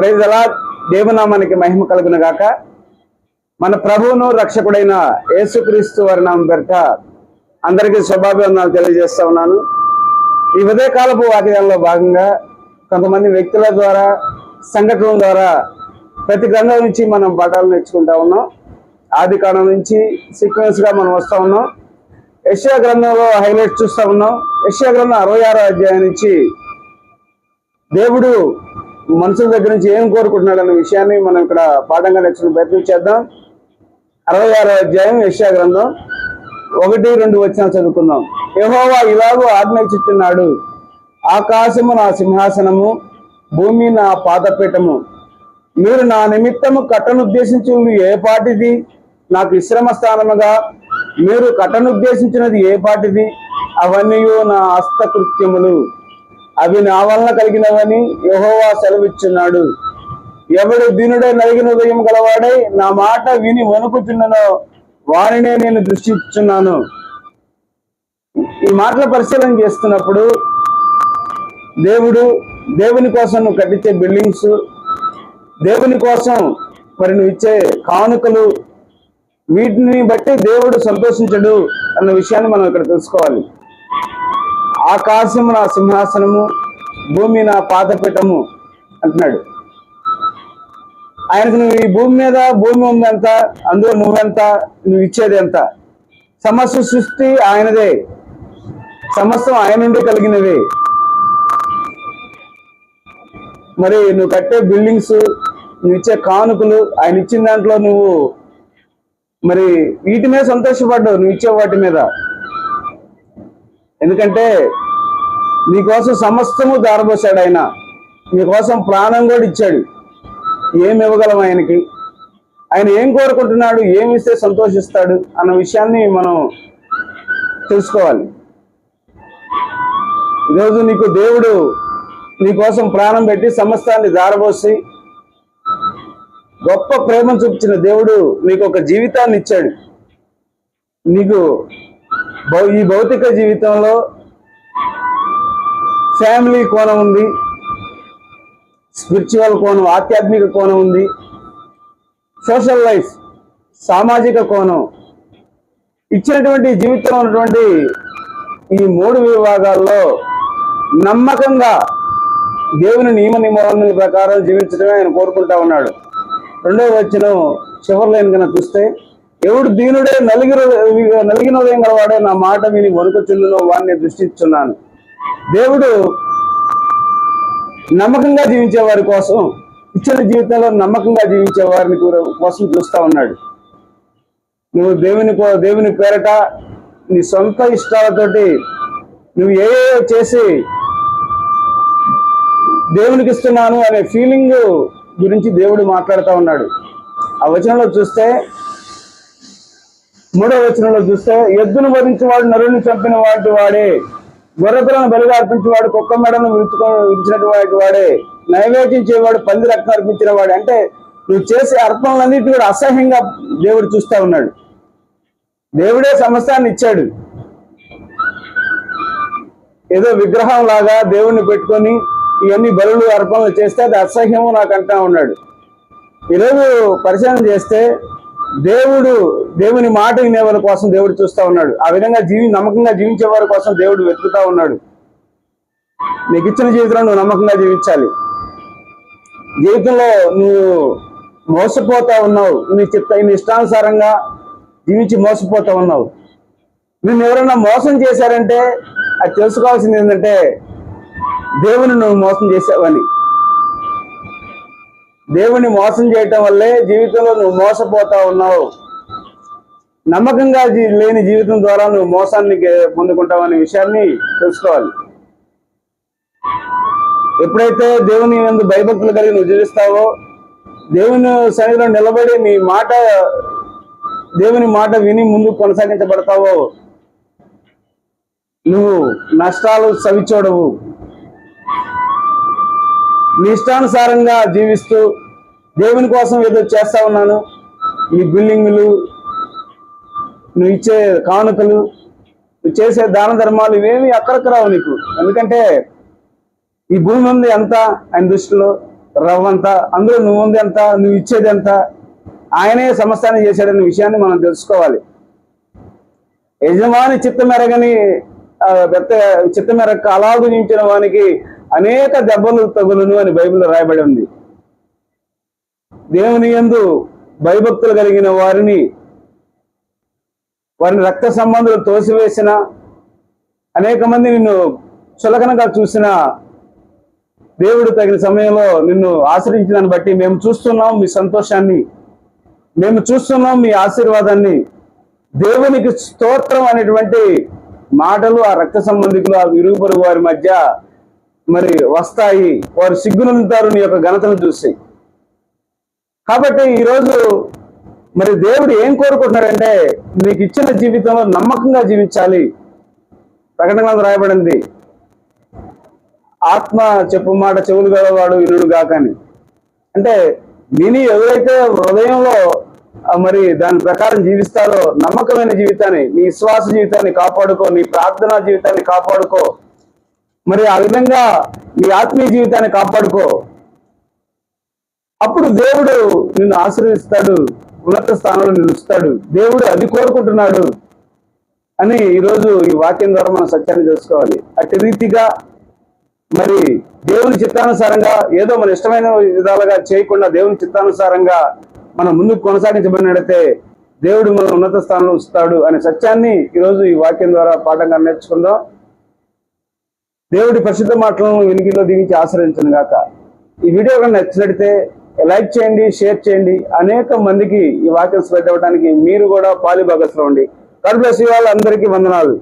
Praise అలా దేవునామానికి మహిమ కలుగును గాక మన ప్రభువును రక్షకుడైన యేసుక్రీస్తు వారి నామం పెరట అందరికీ శుభాభివందనాలు తెలియజేస్తా ఉన్నాను. ఈ ఉదయకాలపు వాక్యాల్లో భాగంగా కొంతమంది వ్యక్తుల ద్వారా సంఘటనల ద్వారా ప్రతి గ్రంథం నుంచి మనం పాఠాలు నేర్చుకుంటా ఉన్నాం. ఆది కాలం నుంచి సీక్వెన్స్గా మనం వస్తూ ఉన్నాం. యశ్యా గ్రంథంలో హైలైట్ చూస్తూ ఉన్నాం. యశ్యా గ్రంథం అరవై అధ్యాయం నుంచి దేవుడు మనుషుల దగ్గర నుంచి ఏం కోరుకుంటున్నాడు అనే విషయాన్ని మనం ఇక్కడ పాఠంగా నేర్చుకునే ప్రయత్నం చేద్దాం. అరవై ఆరో అధ్యాయం యశా గ్రంథం ఒకటి రెండు వచ్చిన చదువుకుందాం. యహోవా ఇలాగూ ఆజ్ఞాచిస్తున్నాడు ఆకాశము నా సింహాసనము భూమి నా పాదపీఠము. మీరు నా నిమిత్తము కట్టనుద్దేశించింది ఏ పాటిది? నాకు విశ్రమ స్థానముగా మీరు కట్టనుద్దేశించినది ఏ పాటిది? అవన్నీ నా హస్తకృత్యములు. అవి నా వలన కలిగినవని యహోవా సెలవిచ్చున్నాడు. ఎవడు దీనుడై నలిగిన ఉదయం గలవాడై నా మాట విని వణుకుచున్ననో వారినే నేను దృష్టిస్తున్నాను ఈ మాటల పరిశీలన చేస్తున్నప్పుడు దేవుడు దేవుని కోసం నువ్వు కట్టించే బిల్డింగ్స్ దేవుని కోసం మరి నువ్వు ఇచ్చే కానుకలు వీటిని బట్టి దేవుడు సంతోషించడు అన్న విషయాన్ని మనం ఇక్కడ తెలుసుకోవాలి. ఆకాశము నా సింహాసనము భూమి నా పాదపీఠము అంటున్నాడు. ఆయనకు నువ్వు ఈ భూమి మీద భూమి ఉందంత అందులో నువ్వెంత నువ్వు ఇచ్చేది ఎంత? సమస్త సృష్టి ఆయనదే. సమస్తం ఆయన నుండి కలిగినవి. మరి నువ్వు కట్టే బిల్డింగ్స్ నువ్వు ఇచ్చే కానుకలు ఆయన ఇచ్చిన దాంట్లో నువ్వు మరి వీటి మీద సంతోషపడ్డావు నువ్వు ఇచ్చే వాటి మీద. ఎందుకంటే నీకోసం సమస్తము దారబోసాడు ఆయన. నీకోసం ప్రాణం కూడా ఇచ్చాడు. ఏమి ఇవ్వగలం ఆయనకి? ఆయన ఏం కోరుకుంటున్నాడు? ఏమి ఇస్తే సంతోషిస్తాడు? అన్న విషయాన్ని మనం తెలుసుకోవాలి. ఈరోజు నీకు దేవుడు నీకోసం ప్రాణం పెట్టి సమస్తాన్ని దారబోసి గొప్ప ప్రేమ చూపించిన దేవుడు నీకు ఒక జీవితాన్ని ఇచ్చాడు. నీకు ఈ భౌతిక జీవితంలో ఫ్యామిలీ కోణం ఉంది. స్పిరిచువల్ కోణం ఆధ్యాత్మిక కోణం ఉంది. సోషల్ లైఫ్ సామాజిక కోణం. ఇచ్చినటువంటి జీవితంలో ఉన్నటువంటి ఈ మూడు విభాగాల్లో నమ్మకంగా దేవుని నియమ నిబంధనల ప్రకారం జీవించడమే ఆయన కోరుకుంటా ఉన్నాడు. రెండవ వచ్చిన చివరి లైన్ చూస్తే ఎవడు దీనుడే నలిగిన నలిగిన ఉదయం గలవాడే నా మాట విని వణుకుచుండునో వాడిని దృష్టిస్తున్నాను దేవుడు నమ్మకంగా జీవించే వారి కోసం ఇచ్చిన జీవితంలో నమ్మకంగా జీవించే వారిని కోసం చూస్తా ఉన్నాడు. నువ్వు దేవుని దేవుని పేరట నీ సొంత ఇష్టాలతోటి నువ్వు ఏ ఏ చేసి దేవునికి ఇస్తున్నాను అనే ఫీలింగ్ గురించి దేవుడు మాట్లాడుతూ ఉన్నాడు. ఆ వచనంలో చూస్తే మూడో వచనంలో చూస్తే ఎద్దును వధించేవాడు నరుని చంపిన వాటి వాడే. గొర్రెపిల్లను బలిగా అర్పించేవాడు కుక్క మెడను విరుచుకో విరిచినటువంటి వాడే. నైవేద్యం చేయవాడు పంది రక్తం అర్పించిన వాడు. అంటే నువ్వు చేసే అర్పణలన్నిటి కూడా అసహ్యంగా దేవుడు చూస్తా ఉన్నాడు. దేవుడే సమస్తాన్ని ఇచ్చాడు. ఏదో విగ్రహం లాగా దేవుణ్ణి పెట్టుకొని ఇవన్నీ బలులు అర్పణలు చేస్తే అది అసహ్యము నాకు అంటా ఉన్నాడు. ఈరోజు పరిశీలన చేస్తే దేవుడు దేవుని మాట వినేవారి కోసం దేవుడు చూస్తా ఉన్నాడు. ఆ విధంగా జీవి నమ్మకంగా జీవించే వారి కోసం దేవుడు వెతుకుతా ఉన్నాడు. నీకు ఇచ్చిన జీవితంలో నువ్వు నమ్మకంగా జీవించాలి. జీవితంలో నువ్వు మోసపోతా ఉన్నావు. నీ చిత్త నీ ఇష్టానుసారంగా జీవించి మోసపోతా ఉన్నావు. నిన్ను ఎవరైనా మోసం చేశారంటే అది తెలుసుకోవాల్సింది ఏంటంటే దేవుని నువ్వు మోసం చేసావని. దేవుని మోసం చేయటం వల్లే జీవితంలో నువ్వు మోసపోతా ఉన్నావు. నమ్మకంగా లేని జీవితం ద్వారా నువ్వు మోసాన్ని పొందుకుంటావు అనే విషయాన్ని తెలుసుకోవాలి. ఎప్పుడైతే దేవుని యందు భయభక్తులు కలిగి నువ్వు జీవిస్తావో దేవుని సన్నిధిలో నిలబడి నీ మాట దేవుని మాట విని ముందుకు కొనసాగించబడతావో నువ్వు నష్టాలు సవిచూడవు. నీ ఇష్టానుసారంగా జీవిస్తూ దేవుని కోసం ఏదో చేస్తా ఉన్నాను. ఈ బిల్డింగులు నువ్వు ఇచ్చే కానుకలు నువ్వు చేసే దాన ధర్మాలు ఇవేమి అక్కడికి రావు నీకు. ఎందుకంటే ఈ భూమి ఉంది ఎంత? ఆయన దృష్టిలో రవ్వంత అందులో నువ్వు ఉంది ఎంత? నువ్వు ఇచ్చేది ఎంత? ఆయనే సమస్తాన్ని చేశాడనే విషయాన్ని మనం తెలుసుకోవాలి. యజమాని చిత్తమెరగని పెద్ద చిత్తమెరగ అలాగు నించిన వానికి అనేక దెబ్బలు తగులును అని బైబిల్లో రాయబడి ఉంది. దేవుని యందు భయభక్తులు కలిగిన వారిని వారిని రక్త సంబంధులు తోసివేసిన అనేక మంది నిన్ను చులకనగా చూసిన దేవుడు తగిన సమయంలో నిన్ను ఆశ్రయించిన దాన్ని బట్టి మేము చూస్తున్నాం మీ సంతోషాన్ని. మేము చూస్తున్నాం మీ ఆశీర్వాదాన్ని. దేవునికి స్తోత్రం అనేటువంటి మాటలు ఆ రక్త సంబంధికులు ఆ ఇరుగు వారి మధ్య మరి వస్తాయి వారు సిగ్గునుంటారు నీ యొక్క ఘనతను చూసి. కాబట్టి ఈరోజు మరి దేవుడు ఏం కోరుకుంటున్నాడంటే నీకు ఇచ్చిన జీవితంలో నమ్మకంగా జీవించాలి. ప్రకటన రాయబడింది ఆత్మ చెప్పు మాట చెవులు గలవాడు ఇరుడు కాకని అంటే విని ఎవరైతే హృదయంలో మరి దాని ప్రకారం జీవిస్తారో నమ్మకమైన జీవితాన్ని నీ విశ్వాస జీవితాన్ని కాపాడుకో నీ ప్రార్థనా జీవితాన్ని కాపాడుకో మరి ఆ విధంగా నీ ఆత్మీయ జీవితాన్ని కాపాడుకో. అప్పుడు దేవుడు నిన్ను ఆశ్రయిస్తాడు ఉన్నత స్థానంలో నిలుస్తాడు. దేవుడు అది కోరుకుంటున్నాడు అని ఈరోజు ఈ వాక్యం ద్వారా మనం సత్యాన్ని తెలుసుకోవాలి. అట్టి రీతిగా మరి దేవుని చిత్తానుసారంగా ఏదో మన ఇష్టమైన విధాలుగా చేయకుండా దేవుని చిత్తానుసారంగా మనం ముందుకు కొనసాగించబడినట్లయితే దేవుడు మన ఉన్నత స్థానంలో ఉంచుతాడు అనే సత్యాన్ని ఈరోజు ఈ వాక్యం ద్వారా పాఠంగా నేర్చుకుందాం. దేవుడి ప్రసిద్ధ మాటలను వెలుగులో దీనికి ఆశ్రయించను గాక. ఈ వీడియో కనుక నచ్చినట్టే లైక్ చేయండి షేర్ చేయండి. అనేక మందికి ఈ వాక్యం స్ప్రెడ్ అవ్వడానికి మీరు కూడా పాలి భాగస్లో ఉండి. కడుపు అందరికీ వందనాలు.